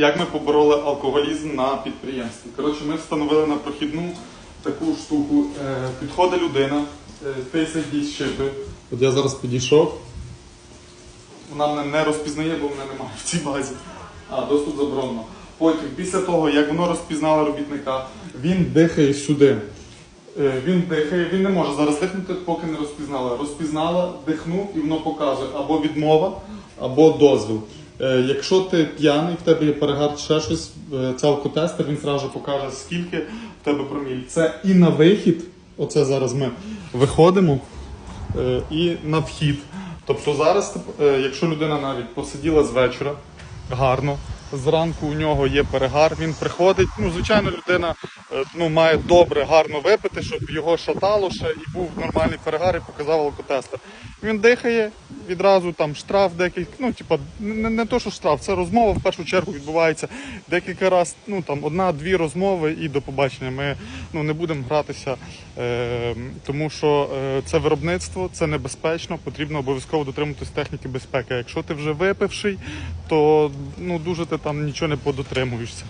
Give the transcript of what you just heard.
Як ми побороли алкоголізм на підприємстві? Коротше, ми встановили на прохідну таку штуку. Е, підходить людина, е, Face ID щипи. От я зараз підійшов. Вона мене не розпізнає, бо мене немає в цій базі. А, доступ заборонено. Потім, після того, як воно розпізнало робітника, він дихає сюди. Е, Він дихає, він не може зараз дихнути, поки не розпізнала. Розпізнала, дихнув і воно показує або відмова, або дозвіл. Е, Якщо ти п'яний, в тебе є перегар ще щось, це алкотестер, він зразу покаже, скільки в тебе проміль. Це і на вихід, оце зараз ми виходимо, е, і на вхід. Тобто зараз, е, якщо людина навіть посиділа з вечора гарно, зранку у нього є перегар, він приходить. Ну, звичайно, людина ну, має добре, гарно випити, щоб його шатало ще і був нормальний перегар і показав алкотестер. Він дихає, відразу там штраф декілька, ну, типа, не, не то, що штраф, це розмова в першу чергу відбувається декілька разів, ну там одна-дві розмови і до побачення. Ми ну, не будемо гратися, е, тому що е, це виробництво, це небезпечно, потрібно обов'язково дотримуватись техніки безпеки. Якщо ти вже випивший, то ну, дуже ти там нічого не подотримуєшся.